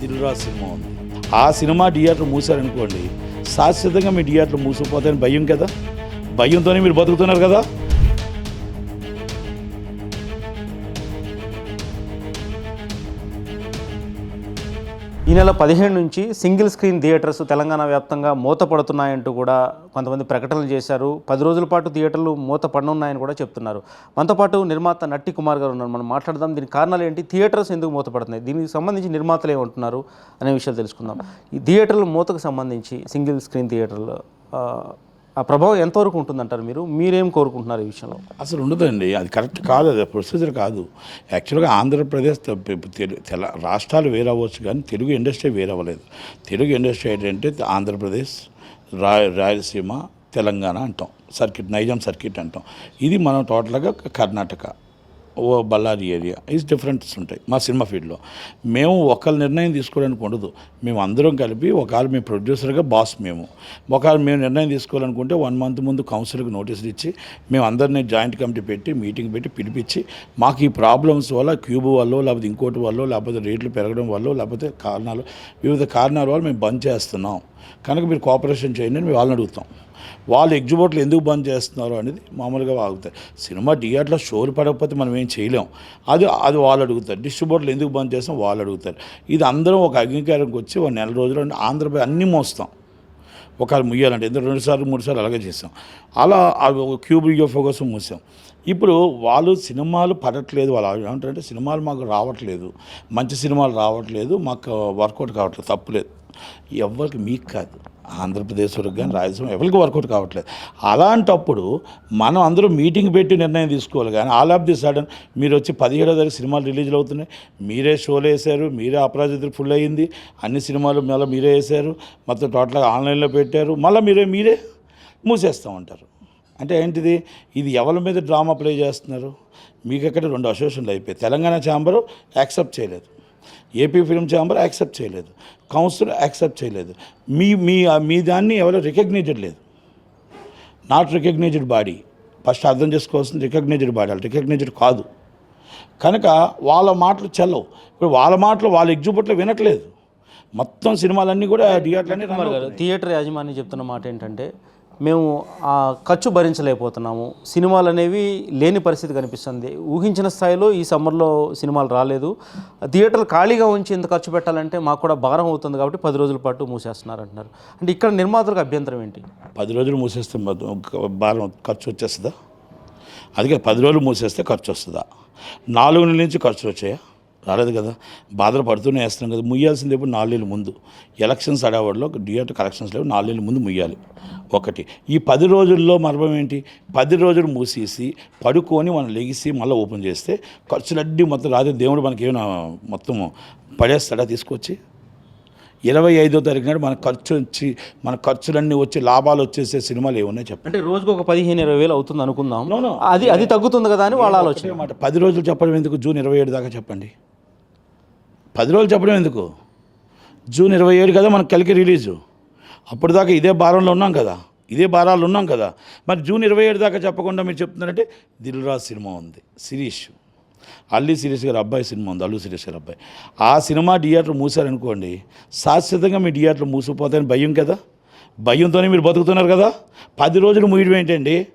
Dil Raj cinema ఉంది ఆ cinema theatre మూసారనుకోండి శాశ్వతంగా మీ థియేటర్ మూసిపోతాయని భయం కదా? భయంతోనే మీరు బతుకుతున్నారు కదా? నెల పదిహేను నుంచి సింగిల్ స్క్రీన్ థియేటర్స్ తెలంగాణ వ్యాప్తంగా మూతపడుతున్నాయంటూ కూడా కొంతమంది ప్రకటనలు చేశారు. పది రోజుల పాటు థియేటర్లు మూత పడనున్నాయని కూడా చెప్తున్నారు. మనతో పాటు నిర్మాత నట్టి కుమార్ గారు ఉన్నారు. మనం మాట్లాడదాం. దీని కారణాలు ఏంటి? థియేటర్స్ ఎందుకు మూతపడుతున్నాయి? దీనికి సంబంధించి నిర్మాతలు ఏమంటున్నారు? అనే విషయాలు తెలుసుకుందాం. ఈ థియేటర్ల మూతకు సంబంధించి సింగిల్ స్క్రీన్ థియేటర్లు ఆ, ప్రభావం ఎంతవరకు ఉంటుందంటారు మీరు? మీరేం కోరుకుంటున్నారు ఈ విషయంలో? అసలు ఉండదండి. అది కరెక్ట్ కాదు. అది ప్రొసీజర్ కాదు. యాక్చువల్గా ఆంధ్రప్రదేశ్ తెల రాష్ట్రాలు వేరవ్వచ్చు కానీ తెలుగు ఇండస్ట్రీ వేరవ్వలేదు. తెలుగు ఇండస్ట్రీ ఏంటంటే ఆంధ్రప్రదేశ్ రా రాయలసీమ తెలంగాణ అంటాం. సర్కిట్ నైజాం సర్కిట్ అంటాం. ఇది మనం టోటల్గా కర్ణాటక. ఓ బళ్ళారి ఏరియా ఈజ్ డిఫరెంట్స్ ఉంటాయి. మా సినిమా ఫీల్డ్లో. మేము ఒకళ్ళ నిర్ణయం తీసుకోవడానికి ఉండదు. మేము అందరం కలిపి ఒకవేళ మేము ప్రొడ్యూసర్గా బాస్ మేము. ఒకవేళ మేము నిర్ణయం తీసుకోవాలనుకుంటే వన్ మంత్ ముందు కౌన్సిల్కి నోటీసులు ఇచ్చి మేము అందరినీ జాయింట్ కమిటీ పెట్టి మీటింగ్ పెట్టి పిలిపించి మాకు ఈ ప్రాబ్లమ్స్ వల్ల క్యూబ్ వల్ల లేకపోతే ఇంకోటి వల్ల లేకపోతే రేట్లు పెరగడం వల్ల లేకపోతే కారణాలు వివిధ కారణాల వల్ల మేము బంద్ చేస్తున్నాం. కనుక మీరు కోఆపరేషన్ చేయండి అని మేము వాళ్ళని అడుగుతాం. వాళ్ళు ఎగ్జిబోట్లు ఎందుకు బంద్ చేస్తున్నారు అనేది మామూలుగా ఆగుతాయి. సినిమా థియేటర్లో షోలు పడకపోతే మనం ఏం చేయలేం. అది అది వాళ్ళు అడుగుతారు. డిస్ట్రిబ్యూటర్లు ఎందుకు బంద్ చేస్తాం వాళ్ళు అడుగుతారు. ఇది అందరం ఒక అంగీకారంకి వచ్చి ఒక నెల రోజులు ఆంధ్రప్రదేశ్ అన్నీ మోస్తాం. ఒకవేళ ముయ్యాలంటే ఎందుకు రెండు సార్లు మూడు సార్లు అలాగే చేసాం అలా అవి క్యూబ్ యూఎఫ్ఓ కోసం మూసాం. ఇప్పుడు వాళ్ళు సినిమాలు పడట్లేదు. వాళ్ళు ఏమంటారంటే సినిమాలు మాకు రావట్లేదు. మంచి సినిమాలు రావట్లేదు. మాకు వర్కౌట్ కావట్లేదు. తప్పులేదు ఎవరికి మీకు కాదు. ఆంధ్రప్రదేశ్ వరకు కానీ రాయలసీమ ఎవరికి వర్కౌట్ కావట్లేదు. అలాంటప్పుడు మనం అందరూ మీటింగ్ పెట్టి నిర్ణయం తీసుకోవాలి కానీ ఆల్ ఆఫ్ ది సడన్ మీరు వచ్చి పదిహేడో తారీఖు సినిమాలు రిలీజ్లు అవుతున్నాయి. మీరే షోలు వేశారు మీరే అపరాజితులు ఫుల్ అయ్యింది. అన్ని సినిమాలు మళ్ళీ మీరే వేశారు. మొత్తం టోటల్గా ఆన్లైన్లో పెట్టారు. మళ్ళీ మీరే మీరే మూసేస్తూ ఉంటారు. అంటే ఏంటిది? ఇది ఎవరి మీద డ్రామా ప్లే చేస్తున్నారు? మీకు ఎక్కడ రెండు అసోసియేషన్లు అయిపోయాయి. తెలంగాణ ఛాంబరు యాక్సెప్ట్ చేయలేదు. ఏపీ ఫిల్మ్ ఛాంబర్ యాక్సెప్ట్ చేయలేదు. కౌన్సిల్ యాక్సెప్ట్ చేయలేదు. మీ మీ మీ దాన్ని ఎవరో రికగ్నైజ్డ్ లేదు. Not recognized body. ఫస్ట్ అర్థం చేసుకోవాల్సింది రికగ్నైజ్డ్ బాడీ. వాళ్ళు రికగ్నైజ్డ్ కాదు. కనుక వాళ్ళ మాటలు చెల్లవు. ఇప్పుడు వాళ్ళ మాటలు వాళ్ళ ఎగ్జిబిట్లో వినట్లేదు. మొత్తం సినిమాలన్నీ కూడా థియేటర్లన్నీ థియేటర్ యాజమాన్యం చెప్తున్న మాట ఏంటంటే మేము ఆ ఖర్చు భరించలేకపోతున్నాము. సినిమాలు అనేవి లేని పరిస్థితి కనిపిస్తుంది. ఊహించిన స్థాయిలో ఈ సమ్మర్లో సినిమాలు రాలేదు. థియేటర్లు ఖాళీగా ఉంచి ఇంత ఖర్చు పెట్టాలంటే మాకు కూడా భారం అవుతుంది కాబట్టి పది రోజుల పాటు మూసేస్తున్నారు అంటున్నారు అంటే ఇక్కడ నిర్మాతలకు అభ్యంతరం ఏంటి? పది రోజులు మూసేస్తే భారం ఖర్చు వచ్చేస్తుందా? అందుకే పది రోజులు మూసేస్తే ఖర్చు వస్తుందా? నాలుగు నెలల నుంచి ఖర్చులు వచ్చాయా? రాలేదు కదా. బాధలు పడుతూనే వేస్తున్నాం కదా. ముయ్యాల్సింది ఎప్పుడు నాలుగేళ్ళు ముందు. ఎలక్షన్స్ అడవాడిలో థియేటర్ కలెక్షన్స్ లేవు నాలుగేళ్ళు ముందు ముయ్యాలి. ఒకటి. ఈ పది రోజుల్లో మర్మం ఏంటి? పది రోజులు మూసేసి పడుకొని మనం లెగిసి మళ్ళీ ఓపెన్ చేస్తే ఖర్చులన్నీ మొత్తం రాదే దేవుడు మనకి ఏమైనా మొత్తం పడేస్తాడా తీసుకొచ్చి? ఇరవై ఐదో తారీఖు నాడు మన ఖర్చు వచ్చి మన ఖర్చులన్నీ వచ్చి లాభాలు వచ్చేసే సినిమాలు ఏమున్నాయి చెప్పండి? అంటే రోజుకు ఒక పదిహేను ఇరవై వేలు అవుతుంది అనుకుందాం. అది అది తగ్గుతుంది కదా అని వాళ్ళ ఆలోచన. పది రోజులు చెప్పడం ఎందుకు? జూన్ ఇరవై ఏడు దాకా చెప్పండి. పది రోజులు చెప్పడం ఎందుకు? జూన్ ఇరవై ఏడు కదా మనకు కలికి రిలీజు. అప్పుడు దాకా ఇదే భారంలో ఉన్నాం కదా. ఇదే భారాలు ఉన్నాం కదా. మరి జూన్ ఇరవై ఏడు దాకా చెప్పకుండా మీరు చెప్తున్నారంటే దిల్రాజ్ సినిమా ఉంది. శిరీష్. అల్లి శిరీష్ గారి అబ్బాయి సినిమా ఉంది అల్లు శిరీష్ గారి అబ్బాయి. ఆ సినిమా థియేటర్ మూసారనుకోండి శాశ్వతంగా మీ థియేటర్ మూసిపోతాయని భయం కదా? భయంతోనే మీరు బతుకుతున్నారు కదా? పది రోజులు మూయడం ఏంటండి?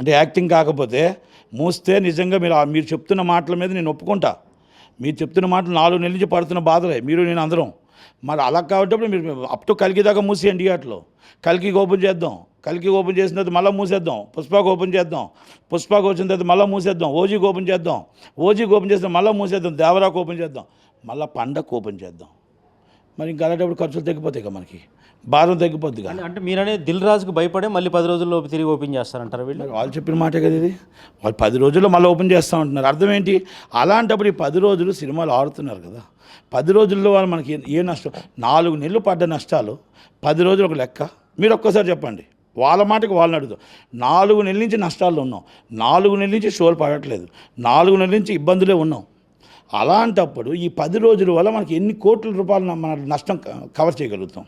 అంటే యాక్టింగ్ కాకపోతే మూస్తే నిజంగా మీరు మీరు చెప్తున్న మాటల మీద నేను ఒప్పుకుంటా. మీరు చెప్తున్న మాటలు నాలుగు నెలల నుంచి పడుతున్న బాధలే. మీరు నేను అందరం. మరి అలా కాబట్టి మీరు అప్ టు కలికి దాకా మూసేయండి థియేటర్లో కలికి ఓపెన్ చేద్దాం. కలికి ఓపెన్ చేసిన తర్వాత మళ్ళీ మూసేద్దాం. పుష్పకు ఓపెన్ చేద్దాం. పుష్పకు వచ్చిన తర్వాత మళ్ళీ మూసేద్దాం. ఓజీకి ఓపెన్ చేద్దాం. ఓజీకి ఓపెన్ చేస్తే మళ్ళీ మూసేద్దాం. దేవరాకు ఓపెన్ చేద్దాం. మళ్ళీ పండగకు ఓపెన్ చేద్దాం. మరి ఇంకా అలాంటప్పుడు ఖర్చులు తగ్గిపోతాయి కదా మనకి. భారం తగ్గిపోద్ది కదా. అంటే మీరనే దిల్ రాజుకు భయపడే మళ్ళీ పది రోజుల్లో తిరిగి ఓపెన్ చేస్తారంటారు వీళ్ళు? వాళ్ళు చెప్పిన మాటే కదా ఇది. వాళ్ళు పది రోజుల్లో మళ్ళీ ఓపెన్ చేస్తూ ఉంటున్నారు. అర్థం ఏంటి? అలాంటప్పుడు ఈ పది రోజులు సినిమాలు ఆడుతున్నారు కదా. పది రోజుల్లో వాళ్ళు మనకి ఏ- నష్టం? నాలుగు నెలలు పడ్డ నష్టాలు పది రోజులు ఒక లెక్క. మీరు ఒక్కసారి చెప్పండి. వాళ్ళ మాటకి వాళ్ళని అడుగుతాం నాలుగు నెలల నుంచి నష్టాల్లో ఉన్నాం. నాలుగు నెలల నుంచి షోలు పడట్లేదు. నాలుగు నెలల నుంచి ఇబ్బందులే ఉన్నాం. అలాంటప్పుడు ఈ పది రోజుల వల్ల మనకి ఎన్ని కోట్ల రూపాయలు మన నష్టం కవర్ చేయగలుగుతాం?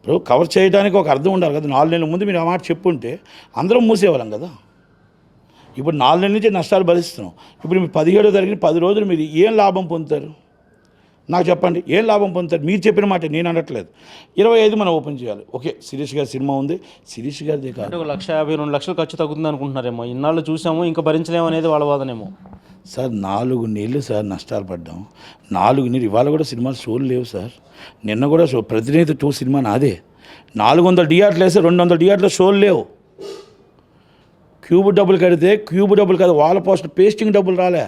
ఇప్పుడు కవర్ చేయడానికి ఒక అర్థం ఉండాలి కదా. నాలుగు నెలల ముందు మీరు ఆ మాట చెప్పుంటే అందరం మూసేవాళ్ళం కదా. ఇప్పుడు నాలుగు నెలల నుంచి నష్టాలు భరిస్తున్నాం. ఇప్పుడు మీరు పదిహేడో తారీఖున పది రోజులు మీరు ఏం లాభం పొందుతారు? నాకు చెప్పండి ఏం లాభం పొందుతారు? మీరు చెప్పిన మాట నేను అనట్లేదు. ఇరవై ఐదు మనం ఓపెన్ చేయాలి. ఓకే శిరీష్ గారి సినిమా ఉంది. శిరీష్ గారిది కాదు. ఒక లక్ష యాభై రెండు లక్షలు ఖర్చు తగ్గుతుంది అనుకుంటున్నారేమో ఇన్నాళ్ళు చూసాము ఇంకా భరించలేము అనేది వాళ్ళ వాదనేమో. సార్ నాలుగు నెలలు సార్ నష్టాలు పడ్డాం నాలుగు నెలలు ఇవాళ కూడా సినిమాలు షోలు లేవు సార్. నిన్న కూడా షో ప్రతినిధి టూ సినిమా నాదే. నాలుగు వందల డిఆర్లు వేస్తే రెండు వందల డిఆర్లో షోలు లేవు. క్యూబ్ డబ్బులు కడితే క్యూబ్ డబ్బులు కాదు వాళ్ళ పోస్ట్ పేస్టింగ్ డబ్బులు రాలే.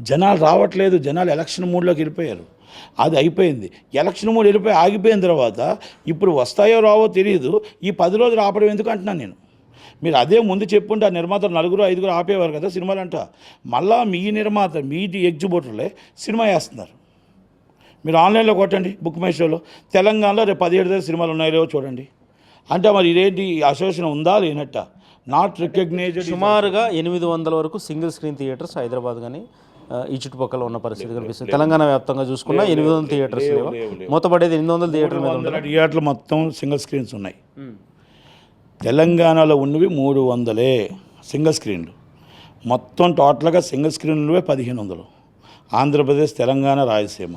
జనాలు రావట్లేదు జనాలు ఎలక్షన్ మూడ్లోకి వెళ్ళిపోయారు. అది అయిపోయింది. ఎలక్షన్ మూడు వెళ్ళిపోయి ఆగిపోయిన తర్వాత ఇప్పుడు వస్తాయో రావో తెలియదు ఈ పది రోజులు ఆపడం ఎందుకు అంటున్నాను నేను? మీరు అదే ముందు చెప్పుంటే ఆ నిర్మాతలు నలుగురు ఐదుగురు ఆపేవారు కదా సినిమాలు అంట మళ్ళా మీ నిర్మాత మీ ఎగ్జిబిటర్లే సినిమా వేస్తున్నారు. మీరు ఆన్లైన్లో కొట్టండి బుక్ మై షోలో. తెలంగాణలో రేపు పదిహేడు దగ్గర సినిమాలు ఉన్నాయో చూడండి. అంటే మరి ఇదేంటి అసోసియేషన్ ఉందా లేనట్ట? నాట్ రికగ్నైజ్డ్ సుమారుగా ఎనిమిది వందల వరకు సింగిల్ స్క్రీన్ థియేటర్స్ హైదరాబాద్ కానీ ఈ చుట్టుపక్కల ఉన్న పరిస్థితి కనిపిస్తుంది. తెలంగాణ వ్యాప్తంగా చూసుకున్నా ఎనిమిది వందల థియేటర్స్ లేవా? మూతపడేది ఎనిమిది వందల థియేటర్ మీద వందల థియేటర్లు మొత్తం సింగిల్ స్క్రీన్స్ ఉన్నాయి. తెలంగాణలో ఉన్నవి మూడు వందలే సింగిల్ స్క్రీన్లు. మొత్తం టోటల్గా సింగిల్ స్క్రీన్లువే పదిహేను వందలు. ఆంధ్రప్రదేశ్ తెలంగాణ రాయలసీమ.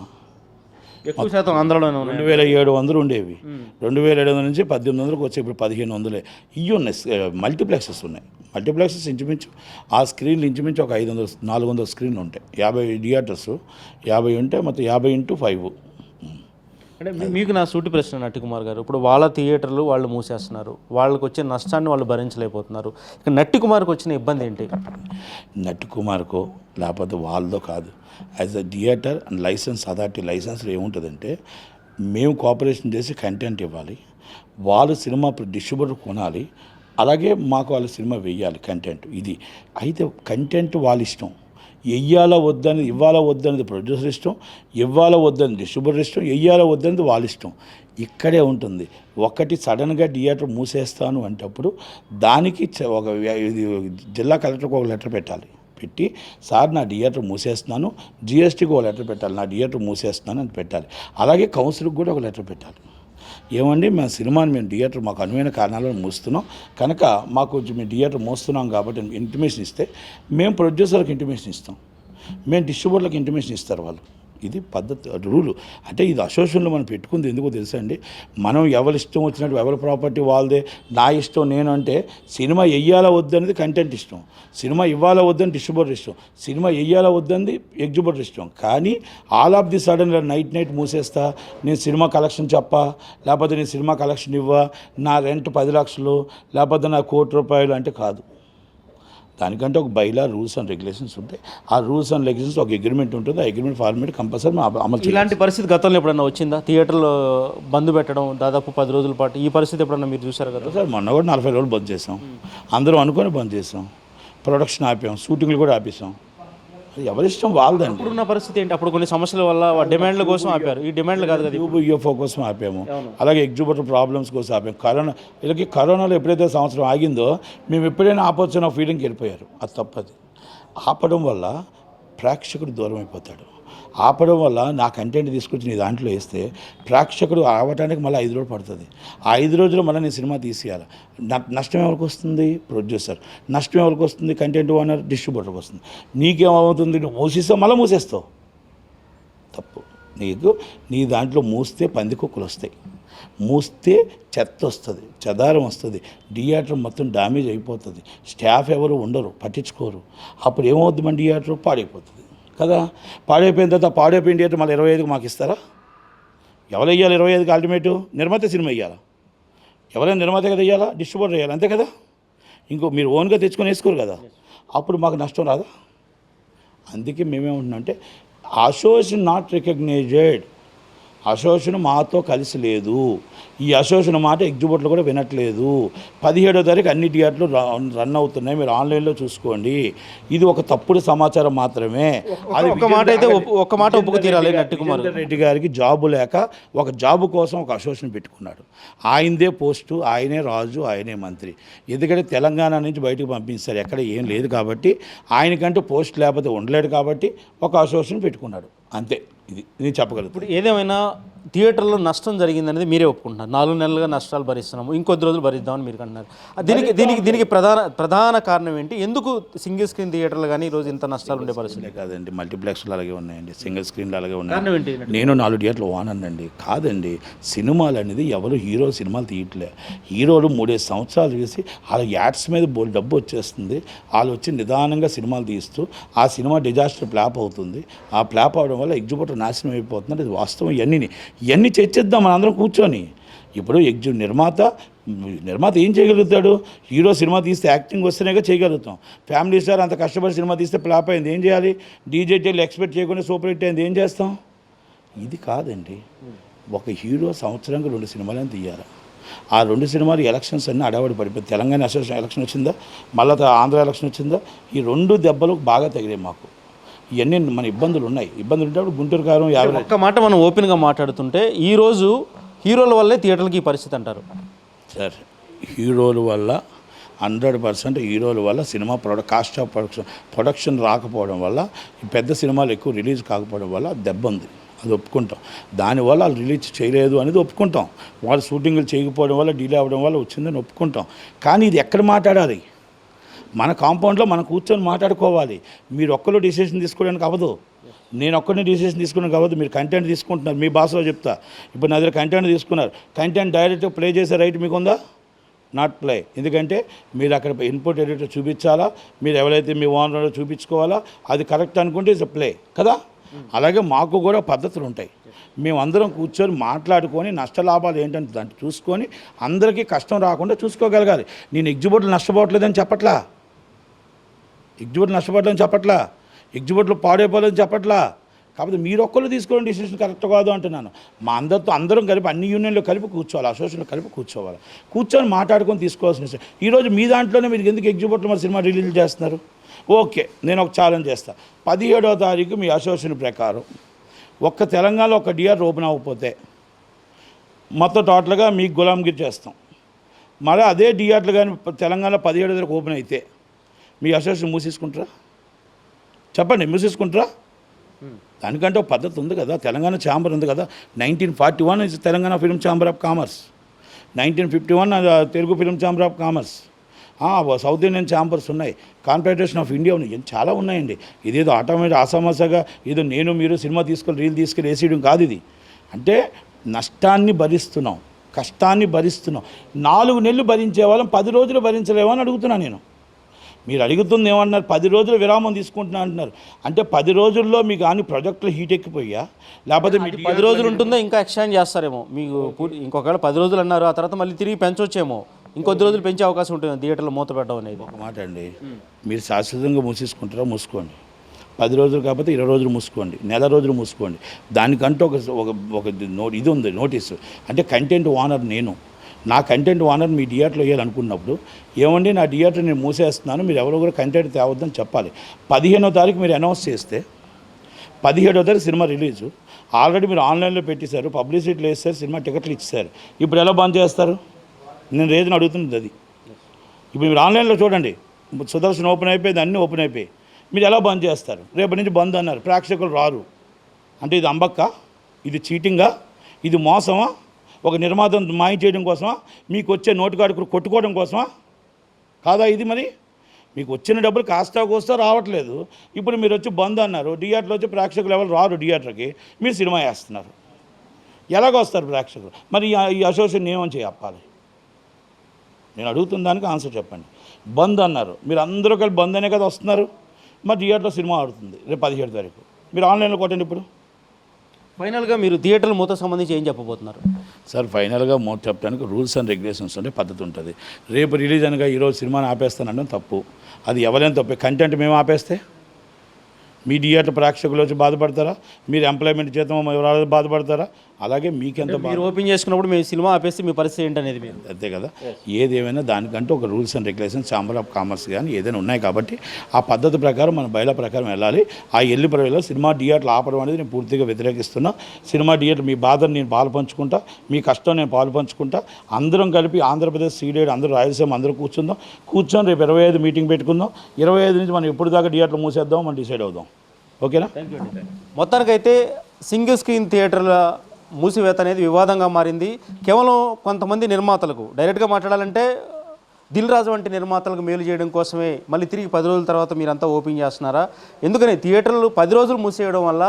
ఎక్కువ శాతం ఆంధ్రలోనే రెండు వేల ఏడు వందలు ఉండేవి. రెండు వేల ఏడు వందల నుంచి పద్దెనిమిది వందలకు వచ్చి ఇప్పుడు పదిహేను వందలే. ఇవి ఉన్నాయి. మల్టీప్లెక్సెస్ ఉన్నాయి. మల్టీప్లెక్సెస్ ఇంచుమించు ఆ స్క్రీన్లు ఇంచుమించు ఒక ఐదు వందల నాలుగు వందల స్క్రీన్లు ఉంటాయి. యాభై థియేటర్స్ యాభై ఉంటే మొత్తం యాభై ఇంటూ ఫైవ్. అంటే మీకు నా సూటి ప్రశ్న నటి కుమార్ గారు. ఇప్పుడు వాళ్ళ థియేటర్లు వాళ్ళు మూసేస్తున్నారు. వాళ్ళకి వచ్చే నష్టాన్ని వాళ్ళు భరించలేకపోతున్నారు. ఇక నట్టి కుమార్కి వచ్చిన ఇబ్బంది ఏంటి? నట్ కుమార్కో లేకపోతే వాళ్ళదో కాదు. As a theatre and licence authority లైసెన్స్లో ఏముంటుందంటే మేము కోఆపరేషన్ చేసి కంటెంట్ ఇవ్వాలి. వాళ్ళు సినిమా డిస్ట్రిబ్యూటర్ కొనాలి. అలాగే మాకు వాళ్ళ సినిమా వెయ్యాలి కంటెంట్ ఇది. అయితే కంటెంట్ వాళ్ళ ఇష్టం. వెయ్యాలా వద్దనేది ఇవ్వాలా వద్దనేది ప్రొడ్యూసర్ ఇష్టం ఇవ్వాలా వద్దని డిస్ట్రిబ్యూటర్ ఇష్టం వెయ్యాలా వద్దనేది వాళ్ళ ఇష్టం. ఇక్కడే ఉంటుంది. ఒకటి సడన్గా థియేటర్ మూసేస్తాను అంటప్పుడు దానికి చ- ఒక ఇది జిల్లా కలెక్టర్కి ఒక లెటర్ పెట్టాలి. పెట్టి సార్ నా థియేటర్ మూసేస్తున్నాను జిఎస్టీకి ఒక లెటర్ పెట్టాలి నా థియేటర్ మూసేస్తున్నాను అని పెట్టాలి. అలాగే కౌన్సిల్కి కూడా ఒక లెటర్ పెట్టాలి. ఏమండి మేము సినిమాని మేము థియేటర్ మాకు అనువైన కారణాలను మూస్తున్నాం. కనుక మాకు కొంచెం మేము థియేటర్ మోస్తున్నాం కాబట్టి ఇంటిమేషన్ ఇస్తే మేము ప్రొడ్యూసర్కి ఇంటిమేషన్ ఇస్తాం. మేము డిస్ట్రిబ్యూటర్లకు ఇంటిమేషన్ ఇస్తారు వాళ్ళు. ఇది పద్ధతి రూలు. అంటే ఇది అసోసియేషన్లో మనం పెట్టుకుంది ఎందుకో తెలుసా అండి? మనం ఎవరి ఇష్టం వచ్చినట్టు ఎవరి ప్రాపర్టీ వాళ్ళదే నా ఇష్టం నేను అంటే సినిమా వెయ్యాలా వద్దనేది కంటెంట్ ఇష్టం. సినిమా ఇవ్వాలా వద్దని డిస్ట్రిబ్యూటర్ ఇష్టం. సినిమా వెయ్యాలా వద్దని ఎగ్జిబ్యూటర్ ఇష్టం. కానీ all of the sudden night night మూసేస్తా నేను సినిమా కలెక్షన్ చెప్పా లేకపోతే నేను సినిమా కలెక్షన్ ఇవ్వా నా రెంట్ పది లక్షలు లేకపోతే నా కోటి రూపాయలు అంటే కాదు. దానికంటే ఒక బైలా రూల్స్ అండ్ రెగ్యులేషన్స్ ఉంటాయి. ఆ రూల్స్ అండ్ రెగ్యులేషన్స్ ఒక అగ్రిమెంట్ ఉంటుంది. ఆ అగ్రిమెంట్ ఫార్మేట్ కంపల్సరీ అమలు ఇలాంటి పరిస్థితి గతంలో ఎప్పుడన్నా వచ్చిందా? థియేటర్లో బంద్ పెట్టడం దాదాపు పది రోజుల పాటు ఈ పరిస్థితి ఎప్పుడన్నా మీరు చూసారు కదా? సార్ మొన్న కూడా నలభై రోజులు బంద్ చేసాం అందరూ అనుకొని బంద్ చేసాం ప్రొడక్షన్ ఆపాం షూటింగ్లు కూడా ఆపేసాం ఎవరిష్టం వాళ్ళదండి. ఇప్పుడున్న పరిస్థితి ఏంటి? అప్పుడు కొన్ని సమస్యల వల్ల డిమాండ్ల కోసం ఆపారు. ఈ డిమాండ్లు కాదు కదా యూబ్ యూఎఫ్ఓ కోసం ఆపాము. అలాగే ఎగ్జిబిటర్ ప్రాబ్లమ్స్ కోసం ఆపాము. కరోనా వీళ్ళకి కరోనాలో ఎప్పుడైతే సంవత్సరం ఆగిందో మేము ఎప్పుడైనా ఆపొచ్చు నా ఫీలింగ్కి వెళ్ళిపోయారు. అది తప్పది. ఆపడం వల్ల ప్రేక్షకుడు దూరం అయిపోతాడు ఆపడం వల్ల నా కంటెంట్ తీసుకొచ్చి నీ దాంట్లో వేస్తే ప్రేక్షకుడు ఆవటానికి మళ్ళీ ఐదు రోజులు పడుతుంది. ఆ ఐదు రోజులు మళ్ళీ నేను సినిమా తీసేయాలి. నష్టం ఎవరికి వస్తుంది? ప్రొడ్యూసర్ నష్టం ఎవరికి వస్తుంది? కంటెంట్ ఓనర్ డిస్ట్రిబ్యూటర్కి వస్తుంది. నీకేమవుతుంది? నువ్వు మూసేస్తావు మళ్ళీ మూసేస్తావు. తప్పు. నీకు నీ దాంట్లో మూస్తే పందికొక్కులు వస్తాయి. మూస్తే చెత్త వస్తుంది చెదారం వస్తుంది థియేటర్ మొత్తం డ్యామేజ్ అయిపోతుంది. స్టాఫ్ ఎవరు ఉండరు పట్టించుకోరు. అప్పుడు ఏమవుద్ది మన థియేటర్? పాడైపోతుంది. కదా? పాడైపోయిన తర్వాత పాడైపోయిన డేట్ మళ్ళీ ఇరవై ఐదుకి మాకు ఇస్తారా? ఎవరు వేయాలి ఇరవై ఐదుకి అల్టిమేటు? నిర్మాత సినిమా వేయాలా ఎవరైనా నిర్మాత కదా వేయాలా డిస్ట్రిబ్యూటర్ వేయాలి అంతే కదా? ఇంకో మీరు ఓన్గా తెచ్చుకొని వేసుకోరు కదా? అప్పుడు మాకు నష్టం రాదా? అందుకే మేమేమంటున్నాం అంటే అసోసియేషన్ నాట్ రికగ్నైజెడ్ అసోసియేషన్ మాతో కలిసి లేదు. ఈ అసోసియేషన్ మాట ఎగ్జిబిట్లో కూడా వినట్లేదు. పదిహేడో తారీఖు అన్ని థియేటర్లు రన్ అవుతున్నాయి. మీరు ఆన్లైన్లో చూసుకోండి. ఇది ఒక తప్పుడు సమాచారం మాత్రమే. అది ఒక్క మాట అయితే ఒక్క మాట ఒప్పుకు తీరాలి కుమార్. రెడ్డి గారికి జాబు లేక ఒక జాబు కోసం ఒక అసోసియేషన్ పెట్టుకున్నాడు. ఆయనదే పోస్టు ఆయనే రాజు ఆయనే మంత్రి. ఎందుకంటే తెలంగాణ నుంచి బయటకు పంపిస్తారు ఎక్కడ ఏం లేదు కాబట్టి ఆయనకంటూ పోస్ట్ లేకపోతే ఉండలేడు కాబట్టి ఒక అసోసియేషన్ పెట్టుకున్నాడు. అంతే. ఇది నేను చెప్పగలుగుతాను. ఇప్పుడు ఏదేమైనా థియేటర్లో నష్టం జరిగిందనేది మీరే ఒప్పుకుంటున్నారు. నాలుగు నెలలుగా నష్టాలు భరిస్తున్నాము. ఇంకొద్ది రోజులు భరిద్దామని మీరు అంటున్నారు దీనికి దీనికి దీనికి ప్రధాన ప్రధాన కారణం ఏంటి? ఎందుకు సింగిల్ స్క్రీన్ థియేటర్లు కానీ ఈరోజు ఇంత నష్టాలు ఉండే పరిస్థితి? కాదండి. మల్టీప్లెక్స్లు అలాగే ఉన్నాయండి. సింగిల్ స్క్రీన్లు అలాగే ఉన్నాయి. నేను నాలుగు థియేటర్లు వానండి కాదండి. సినిమాలు అనేది ఎవరు హీరో సినిమాలు తీయట్లే. హీరోలు మూడేసి సంవత్సరాలు చూసి వాళ్ళ యాడ్స్ మీద బోల్ డబ్బు వచ్చేస్తుంది. వాళ్ళు వచ్చి నిదానంగా సినిమాలు తీస్తూ ఆ సినిమా డిజాస్టర్ ప్లాప్ అవుతుంది. ఆ ప్లాప్ అవడం వల్ల ఎగ్జిబిటర్ నాశనం అయిపోతున్నారు. ఇది వాస్తవం. ఇవన్నీ ఇవన్నీ చర్చిద్దాం మనందరం కూర్చొని. ఇప్పుడు ఎగ్జి నిర్మాత నిర్మాత ఏం చేయగలుగుతాడు? హీరో సినిమా తీస్తే యాక్టింగ్ వస్తేనేగా చేయగలుగుతాం. ఫ్యామిలీ స్టార్ అంత కష్టపడి సినిమా తీస్తే ఫ్లాప్ అయింది. ఏం చేయాలి? డీజేటీలు ఎక్స్పెక్ట్ చేయకుండా సూపర్ హిట్ అయింది. ఏం చేస్తాం? ఇది కాదండి. ఒక హీరో సంవత్సరానికి రెండు సినిమాలను తీయాలి. ఆ రెండు సినిమాలు ఎలక్షన్స్ అన్నీ అడవాడి పడిపోయి తెలంగాణ అసోసియేషన్ ఎలక్షన్ వచ్చిందా? మళ్ళీ ఆంధ్ర ఎలక్షన్ వచ్చిందా? ఈ రెండు దెబ్బలు బాగా తగిలాయి మాకు. ఇవన్నీ మన ఇబ్బందులు ఉన్నాయి. ఇబ్బందులు ఉంటే గుంటూరు కారం యాభై ఒక్క మాట మనం ఓపెన్గా మాట్లాడుతుంటే ఈరోజు హీరోల వల్లే థియేటర్లకి ఈ పరిస్థితి అంటారు. సార్ హీరోల వల్ల హండ్రెడ్ పర్సెంట్ హీరోల వల్ల సినిమా ప్రొడ కాస్ట్ ఆఫ్ ప్రొడక్షన్ ప్రొడక్షన్ రాకపోవడం వల్ల ఈ పెద్ద సినిమాలు ఎక్కువ రిలీజ్ కాకపోవడం వల్ల దెబ్బ ఉంది. అది ఒప్పుకుంటాం. దానివల్ల వాళ్ళు రిలీజ్ చేయలేదు అనేది ఒప్పుకుంటాం. వాళ్ళు షూటింగ్లు చేయకపోవడం వల్ల డిలే అవ్వడం వల్ల వచ్చిందని ఒప్పుకుంటాం. కానీ ఇది ఎక్కడ మాట్లాడాలి? మన కాంపౌండ్లో మనం కూర్చొని మాట్లాడుకోవాలి. మీరు ఒక్కరు డిసిషన్ తీసుకోవడానికి అవ్వదు. నేను ఒక్కరిని డిసిషన్ తీసుకోవడానికి కావద్దు మీరు కంటెంట్ తీసుకుంటున్నారు. మీ భాషలో చెప్తా. ఇప్పుడు నా దగ్గర కంటెంట్ తీసుకున్నారు. కంటెంట్ డైరెక్ట్గా ప్లే చేసే రైట్ మీకు ఉందా నాట్ ప్లే. ఎందుకంటే మీరు అక్కడ ఇన్పుట్ ఎడిటర్ చూపించాలా? మీరు ఎవరైతే మీ ఓనర్ చూపించుకోవాలా? అది కరెక్ట్ అనుకుంటే ఇట్స్ ప్లే. కదా? అలాగే మాకు కూడా పద్ధతులు ఉంటాయి. మేమందరం కూర్చొని మాట్లాడుకొని నష్టలాభాలు ఏంటంటే దాన్ని చూసుకొని అందరికీ కష్టం రాకుండా చూసుకోగలగాలి. నేను ఎగ్జిబిట్లు నష్టపోవట్లేదని చెప్పట్లా? ఎగ్జిబిట్లు నష్టపడలేదని చెప్పట్లా ఎగ్జిబిట్లు పాడైపోలేదని చెప్పట్లా. కాకపోతే మీరు ఒక్కరు తీసుకోవడం డిసిషన్ కరెక్ట్ కాదు అంటున్నాను. మా అందరితో అందరం కలిపి అన్ని యూనియన్లో కలిపి కూర్చోవాలి అసోసియేషన్లో కలిపి కూర్చోవాలి. కూర్చొని మాట్లాడుకొని తీసుకోవాల్సిన విషయం. ఈరోజు మీ దాంట్లోనే మీరు ఎందుకు ఎగ్జిబిట్లు మరి సినిమా రిలీజ్ చేస్తున్నారు? ఓకే నేను ఒక ఛాలెంజ్ చేస్తా. పదిహేడవ తారీఖు మీ అసోసియేషన్ ప్రకారం ఒక్క తెలంగాణలో ఒక డిఆర్ ఓపెన్ అవ్వకపోతే మొత్తం టోటల్గా మీకు గులాంగిరి చేస్తాం. మళ్ళీ అదే డిఆర్లు కానీ తెలంగాణ పదిహేడు వరకు ఓపెన్ అయితే మీ అసోసియేషన్ మూసేసుకుంటారా? చెప్పండి మూసేసుకుంటారా? దానికంటే ఒక పద్ధతి ఉంది కదా తెలంగాణ ఛాంబర్ ఉంది కదా. Nineteen forty one is Telangana film chamber of commerce nineteen fifty one Telugu film chamber of commerce south Indian chambers ఉన్నాయి. కాన్ఫెడరేషన్ ఆఫ్ ఇండియా ఉన్నాయి. చాలా ఉన్నాయండి. ఇదేదో ఆటోమేటిక్ ఆసామాసాగా ఏదో నేను మీరు సినిమా తీసుకొని రీల్ తీసుకెళ్ళి వేసేయడం కాదు ఇది. అంటే నష్టాన్ని భరిస్తున్నాం. కష్టాన్ని భరిస్తున్నాం. నాలుగు నెలలు భరించే వాళ్ళం పది రోజులు భరించలేమో అని అడుగుతున్నాను నేను. మీరు అడుగుతుంది ఏమన్నారు పది రోజులు విరామం తీసుకుంటున్నా అంటున్నారు. అంటే పది రోజుల్లో మీకు కానీ ప్రాజెక్టులు హీట్ ఎక్కిపోయా? లేకపోతే మీ పది రోజులు ఉంటుందో? ఇంకా ఎక్స్టెండ్ చేస్తారేమో. మీకు ఇంకొకవేళ పది రోజులు అన్నారు ఆ తర్వాత మళ్ళీ తిరిగి పెంచొచ్చేమో. ఇంకొద్ది రోజులు పెంచే అవకాశం ఉంటుంది థియేటర్లో మూత పెట్టడం అనేది. ఒక మాట అండి. మీరు శాశ్వతంగా మూసేసుకుంటారా మూసుకోండి. పది రోజులు కాకపోతే ఇరవై రోజులు మూసుకోండి. నెల రోజులు మూసుకోండి. దానికంటూ ఒక ఒక ఒక నో ఇది ఉంది నోటీసు. అంటే కంటెంట్ ఓనర్ నేను. నా కంటెంట్ ఓనర్ మీ థియేటర్లో వేయాలనుకున్నప్పుడు ఏమండి నా థియేటర్ నేను మూసేస్తున్నాను మీరు ఎవరో కూడా కంటెంట్ తేవద్దని చెప్పాలి. పదిహేనో తారీఖు మీరు అనౌన్స్ చేస్తే పదిహేడో తారీఖు సినిమా రిలీజు ఆల్రెడీ మీరు ఆన్లైన్లో పెట్టేశారు పబ్లిసిటీలు వేస్తారు సినిమా టికెట్లు ఇచ్చారు ఇప్పుడు ఎలా బంద్ చేస్తారు? నేను రేజుని అడుగుతున్నది అది. ఇప్పుడు మీరు ఆన్లైన్లో చూడండి సుదర్శన్ ఓపెన్ అయిపోయింది అన్నీ ఓపెన్ అయిపోయి మీరు ఎలా బంద్ చేస్తారు? రేపటి నుంచి బంద్ అన్నారు ప్రేక్షకులు రారు. అంటే ఇది అంబక్క? ఇది చీటింగా ఇది మోసమా? ఒక నిర్మాతం మాయం చేయడం కోసమా? మీకు వచ్చే నోటికాడుకులు కొట్టుకోవడం కోసమా? కాదా ఇది మరి? మీకు వచ్చిన డబ్బులు కాస్తా కోస్తా రావట్లేదు. ఇప్పుడు మీరు వచ్చి బంద్ అన్నారు. థియేటర్లో వచ్చి ప్రేక్షకులు ఎవరు రారు థియేటర్కి. మీరు సినిమా వేస్తున్నారు. ఎలాగొస్తారు ప్రేక్షకులు? మరి ఈ- ఈ అసోసియేషన్ ఏమని చెప్పాలి? నేను అడుగుతున్న దానికి ఆన్సర్ చెప్పండి. బంద్ అన్నారు. మీరు అందరూ కలిసి బంద్ అనే కదా వస్తున్నారు. మరి థియేటర్లో సినిమా ఆడుతుంది రేపు పదిహేడు తారీఖు. మీరు ఆన్లైన్లో కొట్టండి ఇప్పుడు. ఫైనల్గా మీరు థియేటర్ల మూత సంబంధించి ఏం చెప్పబోతున్నారు? సార్ ఫైనల్గా మూత చెప్పడానికి రూల్స్ అండ్ రెగ్యులేషన్స్ ఉంటే పద్ధతి ఉంటుంది. రేపు రిలీజ్ అనగా ఈరోజు సినిమాని ఆపేస్తానంటే తప్పు. అది ఎవరైనా తప్పే. కంటెంట్ మేము ఆపేస్తే? మీ థియేటర్ ప్రేక్షకులు వచ్చి బాధపడతారా? మీరు ఎంప్లాయ్మెంట్ జీతం ఎవరు బాధపడతారా? అలాగే మీకెంత మీరు ఓపెన్ చేసుకున్నప్పుడు మేము సినిమా ఆపేస్తే మీ పరిస్థితి ఏంటనేది మీరు. అంతే కదా. ఏదేమైనా దానికంటే ఒక rules and regulations chamber of commerce కానీ ఏదైనా ఉన్నాయి కాబట్టి ఆ పద్ధతి ప్రకారం మన బయల ప్రకారం వెళ్ళాలి. ఆ ఎల్లి ప్రవేలో సినిమా థియేటర్లు ఆపడం అనేది నేను పూర్తిగా వ్యతిరేకిస్తున్నా. సినిమా థియేటర్ మీ బాధను నేను పాలు పంచుకుంటా మీ కష్టం నేను పాలు పంచుకుంటా. అందరం కలిపి ఆంధ్రప్రదేశ్ సీడెడ్ అందరూ రాయలసీమ అందరూ కూర్చుందాం. కూర్చొని రేపు ఇరవై ఐదు మీటింగ్ పెట్టుకుందాం. ఇరవై ఐదు నుంచి మనం ఎప్పుడు దాకా థియేటర్లు మూసేద్దాం మనం డిసైడ్ అవుదాం. ఓకేనా? మొత్తానికైతే సింగిల్ స్క్రీన్ థియేటర్ల మూసివేత అనేది వివాదంగా మారింది. కేవలం కొంతమంది నిర్మాతలకు డైరెక్ట్గా మాట్లాడాలంటే దిల్ రాజు వంటి నిర్మాతలకు మేలు చేయడం కోసమే మళ్ళీ తిరిగి పది రోజుల తర్వాత మీరంతా ఓపెన్ చేస్తున్నారా? ఎందుకని థియేటర్లు పది రోజులు మూసేయడం వల్ల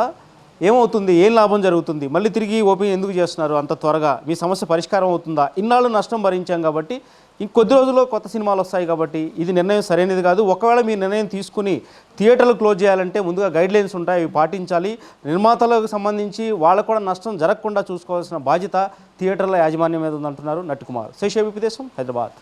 ఏమవుతుంది? ఏం లాభం జరుగుతుంది? మళ్ళీ తిరిగి ఓపెన్ ఎందుకు చేస్తున్నారు? అంత త్వరగా మీ సమస్య పరిష్కారం అవుతుందా? ఇన్నాళ్ళు నష్టం భరించాం కాబట్టి ఇంకొద్ది రోజుల్లో కొత్త సినిమాలు వస్తాయి కాబట్టి ఇది నిర్ణయం సరైనది కాదు. ఒకవేళ మీ నిర్ణయం తీసుకుని థియేటర్లు క్లోజ్ చేయాలంటే ముందుగా గైడ్ లైన్స్ ఉంటాయి అవి పాటించాలి. నిర్మాతలకు సంబంధించి వాళ్ళకు కూడా నష్టం జరగకుండా చూసుకోవాల్సిన బాధ్యత థియేటర్ల యాజమాన్యం మీద ఉందంటున్నారు నట్టుకుమార్ శేషేపి దేశం హైదరాబాద్.